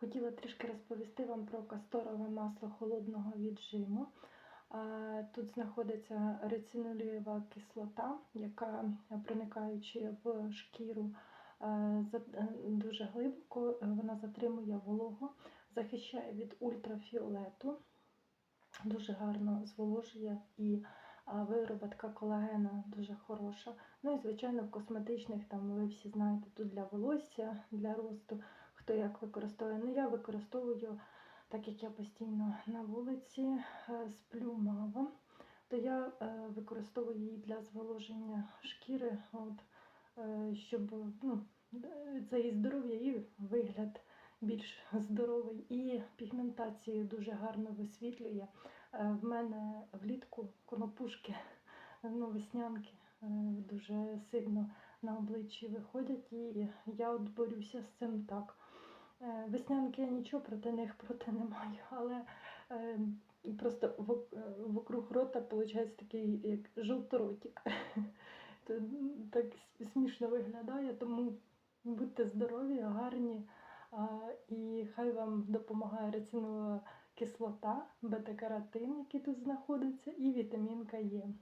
Хотіла трішки розповісти вам про касторове масло холодного віджиму. Тут знаходиться рецинолієва кислота, яка, проникаючи в шкіру е, е, дуже глибоко, е, вона затримує вологу, захищає від ультрафіолету, дуже гарно зволожує і вироботка колагена дуже хороша. Ну і звичайно, в косметичних там ви всі знаєте, тут для волосся, для росту, хто як використовує. Ну я використовую, так як я постійно на вулиці е, сплю мало, то я е, використовую її для зволоження шкіри, от, е, щоб ну, це і здоров'я, і вигляд більш здоровий, і пігментацію дуже гарно висвітлює. В мене влітку конопушки, ну, веснянки дуже сильно на обличчі виходять, і я от борюся з цим так. Е, Веснянки я нічого проти них проти не маю, але е, просто е, вокруг рота виходить такий як жовторотик. Так смішно виглядає, тому будьте здорові, гарні. І хай вам допомагає рецинова кислота, бета-каротин, який тут знаходиться, і вітамінка Е.